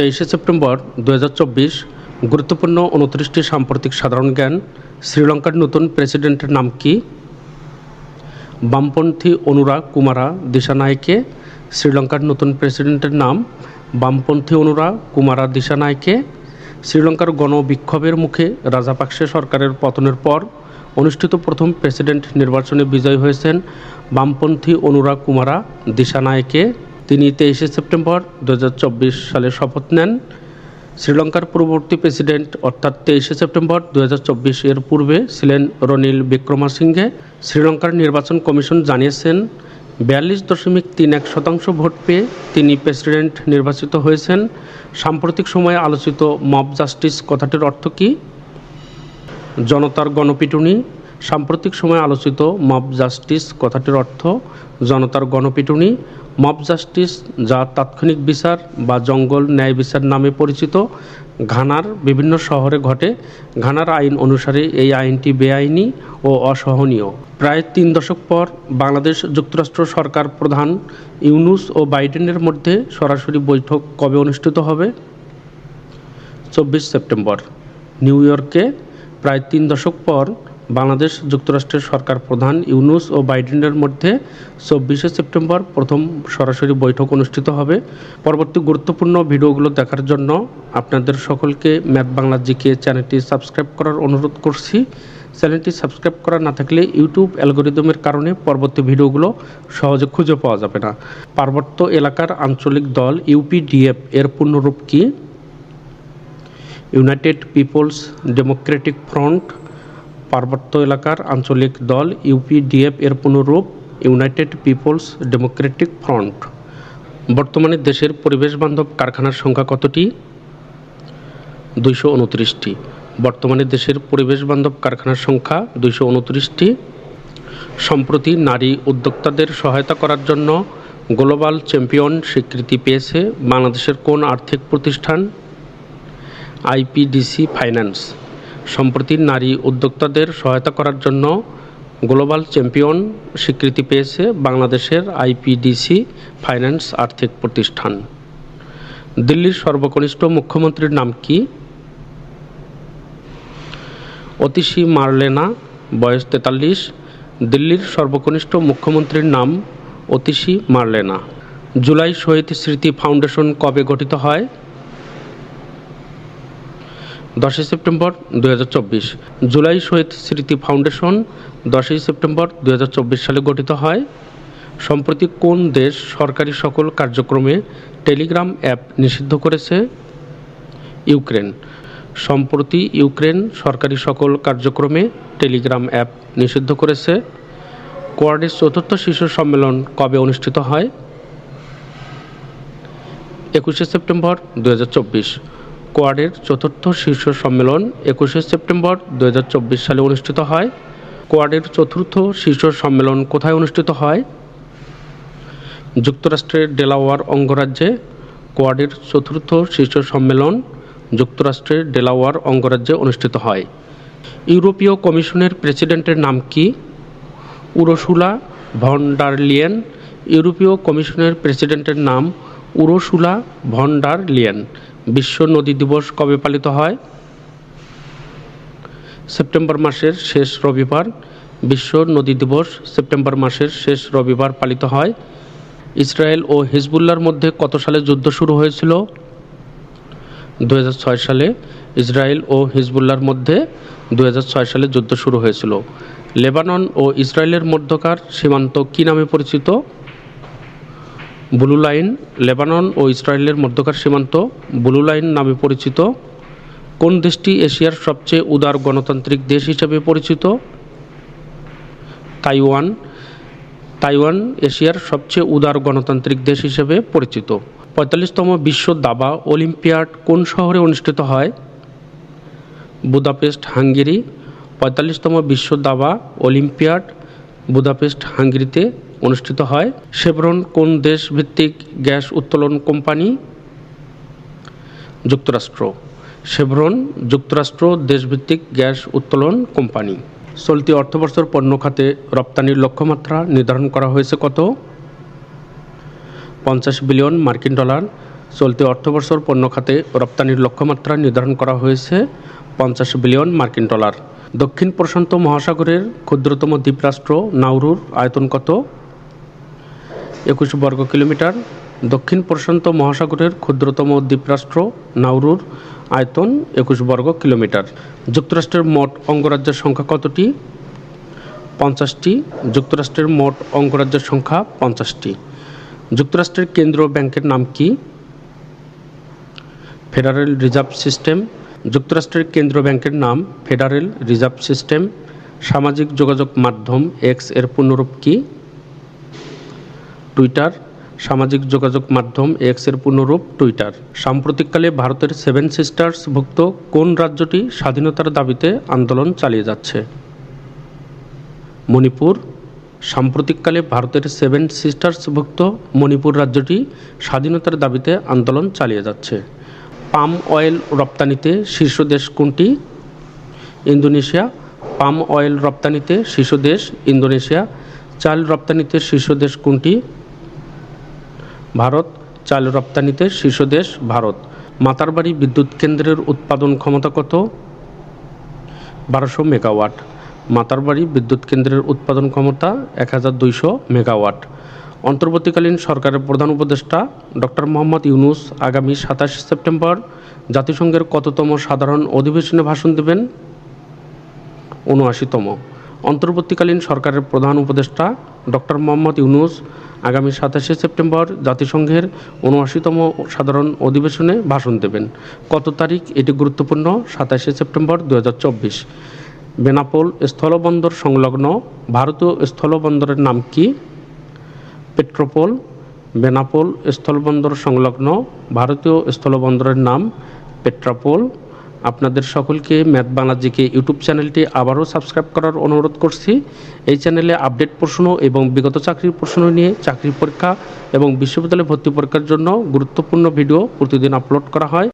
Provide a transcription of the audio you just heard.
তেইশে সেপ্টেম্বর দু হাজার চব্বিশ গুরুত্বপূর্ণ উনত্রিশটি সাম্প্রতিক সাধারণ জ্ঞান, শ্রীলঙ্কার নতুন প্রেসিডেন্টের নাম কি? বামপন্থী অনুরাগ কুমারা দিশানায়কে, শ্রীলঙ্কার নতুন প্রেসিডেন্টের নাম বামপন্থী অনুরাগ কুমারা দিশানায়কে, শ্রীলঙ্কার গণবিক্ষোভের মুখে রাজাপাকসে সরকারের পতনের পর অনুষ্ঠিত প্রথম প্রেসিডেন্ট নির্বাচনে বিজয়ী হয়েছেন বামপন্থী অনুরাগ কুমারা দিশানায়কে। তিনি তেইশে সেপ্টেম্বর দু হাজার চব্বিশ সালে শপথ নেন। শ্রীলঙ্কার পূর্ববর্তী প্রেসিডেন্ট অর্থাৎ তেইশে সেপ্টেম্বর দু হাজার চব্বিশ এর পূর্বে ছিলেন রনিল বিক্রমাসিংহে। শ্রীলঙ্কার নির্বাচন কমিশন জানিয়েছেন, বিয়াল্লিশ দশমিক তিন এক শতাংশ ভোট পেয়ে তিনি প্রেসিডেন্ট নির্বাচিত হয়েছেন। সাম্প্রতিক সময়ে আলোচিত মব জাস্টিস কথাটির অর্থ কী? জনতার গণপিটুনি সাম্প্রতিক সময়ে আলোচিত মব জাস্টিস কথাটির অর্থ, জনতার গণপিটুনি, মব জাস্টিস যা তাৎক্ষণিক বিচার বা জঙ্গল ন্যায় বিচার নামে পরিচিত, ঘানার বিভিন্ন শহরে ঘটে। ঘানার আইন অনুসারে এই আইনটি বেআইনি ও অসহনীয়। প্রায় তিন দশক পর বাংলাদেশ যুক্তরাষ্ট্র সরকার প্রধান ইউনুস ও বাইডেনের মধ্যে সরাসরি বৈঠক কবে অনুষ্ঠিত হবে? চব্বিশ সেপ্টেম্বর। নিউ ইয়র্কে প্রায় তিন দশক পর বাংলাদেশ যুক্তরাষ্ট্রের সরকার প্রধান ইউনুস ও বাইডেনের মধ্যে চব্বিশে সেপ্টেম্বর প্রথম সরাসরি বৈঠক অনুষ্ঠিত হবে। পরবর্তী গুরুত্বপূর্ণ ভিডিওগুলো দেখার জন্য আপনাদের সকলকে ম্যাথ বাংলা জিকে চ্যানেলটি সাবস্ক্রাইব করার অনুরোধ করছি। চ্যানেলটি সাবস্ক্রাইব করা না থাকলে ইউটিউব অ্যালগোরিদমের কারণে পরবর্তী ভিডিওগুলো সহজে খুঁজে পাওয়া যাবে না। পার্বত্য এলাকার আঞ্চলিক দল ইউপিডিএফ এর পূর্ণরূপ কী? ইউনাইটেড পিপলস ডেমোক্রেটিক ফ্রন্ট পার্বত্য এলাকার আঞ্চলিক দল ইউপিডিএফ এর পুনরূপ ইউনাইটেড পিপলস ডেমোক্রেটিক ফ্রন্ট। বর্তমানে দেশের পরিবেশ বান্ধব কারখানার সংখ্যা কতটি? দুইশো উনত্রিশটি। বর্তমানে দেশের পরিবেশ বান্ধব কারখানার সংখ্যা দুইশো উনত্রিশটি। সম্প্রতি নারী উদ্যোক্তাদের সহায়তা করার জন্য গ্লোবাল চ্যাম্পিয়ন স্বীকৃতি পেয়েছে বাংলাদেশের কোন আর্থিক প্রতিষ্ঠান? IPDC finance. সম্প্রতি নারী উদ্যোক্তাদের সহায়তা করার জন্য গ্লোবাল চ্যাম্পিয়ন স্বীকৃতি পেয়েছে বাংলাদেশের আইপিডিসি ফাইন্যান্স আর্থিক প্রতিষ্ঠান। দিল্লির সর্বকনিষ্ঠ মুখ্যমন্ত্রীর নাম কি? অতিশী মারলেনা, বয়স তেতাল্লিশ। দিল্লির সর্বকনিষ্ঠ মুখ্যমন্ত্রীর নাম অতিশী মারলেনা। জুলাই শহীদ স্মৃতি ফাউন্ডেশন কবে গঠিত হয়? দশই সেপ্টেম্বর দু হাজার চব্বিশ। জুলাই শহীদ স্মৃতি ফাউন্ডেশন দশই সেপ্টেম্বর দু হাজার চব্বিশ সালে গঠিত হয়। সম্প্রতি কোন দেশ সরকারি সকল কার্যক্রমে টেলিগ্রাম অ্যাপ নিষিদ্ধ করেছে? ইউক্রেন। সম্প্রতি ইউক্রেন সরকারি সকল কার্যক্রমে টেলিগ্রাম অ্যাপ নিষিদ্ধ করেছে। কোয়ার্ডের চতুর্থ শীর্ষ সম্মেলন কবে অনুষ্ঠিত হয়? একুশে সেপ্টেম্বর দু হাজার চব্বিশ। কোয়াডের চতুর্থ শীর্ষ সম্মেলন একুশে সেপ্টেম্বর দু হাজার চব্বিশ সালে অনুষ্ঠিত হয়। কোয়াডের চতুর্থ শীর্ষ সম্মেলন কোথায় অনুষ্ঠিত হয়? যুক্তরাষ্ট্রের ডেলাওয়ার অঙ্গরাজ্যে কোয়াডের চতুর্থ শীর্ষ সম্মেলন যুক্তরাষ্ট্রের ডেলাওয়ার অঙ্গরাজ্যে অনুষ্ঠিত হয়। ইউরোপীয় কমিশনের প্রেসিডেন্টের নাম কি? Ursula von Leyen. ইউরোপীয় কমিশনের প্রেসিডেন্টের নাম উরসুলা ভন লিয়েন। বিশ্ব নদী দিবস কবে পালিত হয়? সেপ্টেম্বর মাসের শেষ রবিবার, বিশ্ব নদী দিবস সেপ্টেম্বর মাসের শেষ রবিবার পালিত হয়। ইসরায়েল ও হিজবুল্লার মধ্যে কত সালে যুদ্ধ শুরু হয়েছিল? দু হাজার ছয় সালে ইসরায়েল ও হিজবুল্লার মধ্যে দু হাজার ছয় সালে যুদ্ধ শুরু হয়েছিল। লেবানন ও ইসরায়েলের মধ্যকার সীমান্ত কী নামে পরিচিত? ব্লু লাইন লেবানন ও ইসরায়েলের মধ্যকার সীমান্ত ব্লু লাইন নামে পরিচিত। কোন দেশটি এশিয়ার সবচেয়ে উদার গণতান্ত্রিক দেশ হিসেবে পরিচিত? তাইওয়ান। তাইওয়ান এশিয়ার সবচেয়ে উদার গণতান্ত্রিক দেশ হিসেবে পরিচিত। পঁয়তাল্লিশতম বিশ্ব দাবা অলিম্পিয়াড কোন শহরে অনুষ্ঠিত হয়? Budapest, Hungary. পঁয়তাল্লিশতম বিশ্ব দাবা অলিম্পিয়াড বুদাপেস্ট, হাঙ্গেরিতে অনুষ্ঠিত হয়। শেভরন কোন দেশ ভিত্তিক গ্যাস উত্তোলন কোম্পানি? যুক্তরাষ্ট্র। শেভরন যুক্তরাষ্ট্র দেশভিত্তিক গ্যাস উত্তোলন কোম্পানি। চলতি অর্থবর্ষের পণ্য খাতে রপ্তানির লক্ষ্যমাত্রা নির্ধারণ করা হয়েছে কত? পঞ্চাশ বিলিয়ন মার্কিন ডলার। চলতি অর্থবছর পণ্য খাতে রপ্তানির লক্ষ্যমাত্রা নির্ধারণ করা হয়েছে পঞ্চাশ বিলিয়ন মার্কিন ডলার। দক্ষিণ প্রশান্ত মহাসাগরের ক্ষুদ্রতম দ্বীপরাষ্ট্র নাউরুর আয়তন কত? একুশ বর্গ কিলোমিটার। দক্ষিণ প্রশান্ত মহাসাগরের ক্ষুদ্রতম দ্বীপরাষ্ট্র নাউরুর আয়তন একুশ বর্গ কিলোমিটার। যুক্তরাষ্ট্রের মোট অঙ্গরাজ্যের সংখ্যা কতটি? পঞ্চাশটি। যুক্তরাষ্ট্রের মোট অঙ্গরাজ্যের সংখ্যা পঞ্চাশটি। যুক্তরাষ্ট্রের কেন্দ্রীয় ব্যাংকের নাম কি? Federal reserve system. যুক্তরাষ্ট্রের কেন্দ্রীয় ব্যাংকের নাম, ফেডারেল রিজার্ভ সিস্টেম, সামাজিক যোগাযোগ মাধ্যম এক্সের পূর্ণরূপ কি? টুইটার, সামাজিক যোগাযোগ মাধ্যম এক্সের পূর্ণরূপ টুইটার। সাম্প্রতিককালে ভারতের সেভেন সিস্টার্স ভুক্ত কোন রাজ্যটি স্বাধীনতার দাবিতে আন্দোলন চালিয়ে যাচ্ছে? মণিপুর। সাম্প্রতিককালে ভারতের সেভেন সিস্টার্সভুক্ত মণিপুর রাজ্যটি স্বাধীনতার দাবিতে আন্দোলন চালিয়ে যাচ্ছে। পাম অয়েল রপ্তানিতে শীর্ষ দেশ কোনটি? ইন্দোনেশিয়া। পাম অয়েল রপ্তানিতে শীর্ষ দেশ ইন্দোনেশিয়া। চাল রপ্তানিতে শীর্ষ দেশ কোনটি? ভারত। চাল রপ্তানিতে শীর্ষ দেশ ভারত। মাতারবাড়ি বিদ্যুৎ কেন্দ্রের উৎপাদন ক্ষমতা কত? বারোশো মেগাওয়াট। মাতারবাড়ি বিদ্যুৎ কেন্দ্রের উৎপাদন ক্ষমতা এক হাজার দুইশো মেগাওয়াট। অন্তর্বর্তীকালীন সরকারের প্রধান উপদেষ্টা ডক্টর মোহাম্মদ ইউনুস আগামী সাতাশে সেপ্টেম্বর জাতিসংঘের কততম সাধারণ অধিবেশনে ভাষণ দেবেন। উনআশিতম। অন্তর্বর্তীকালীন সরকারের প্রধান উপদেষ্টা ডক্টর মোহাম্মদ ইউনুস আগামী সাতাশে সেপ্টেম্বর জাতিসংঘের উনআশিতম সাধারণ অধিবেশনে ভাষণ দেবেন। কত তারিখ? এটি গুরুত্বপূর্ণ। সাতাশে সেপ্টেম্বর দু হাজার চব্বিশ। বেনাপোল স্থলবন্দর সংলগ্ন ভারতীয় স্থলবন্দরের নাম কি? পেট্রোপোল, বেনাপোল, স্থলবন্দর সংলগ্ন ভারতীয় স্থলবন্দরের নাম পেট্রাপোল। আপনাদের সকলকে ম্যাথ বাংলাজিকে ইউটিউব চ্যানেলটি আবারও সাবস্ক্রাইব করার অনুরোধ করছি। এই চ্যানেলে আপডেট প্রশ্ন এবং বিগত চাকরির প্রশ্ন নিয়ে চাকরি পরীক্ষা এবং বিশ্ববিদ্যালয় ভর্তি পরীক্ষার জন্য গুরুত্বপূর্ণ ভিডিও প্রতিদিন আপলোড করা হয়।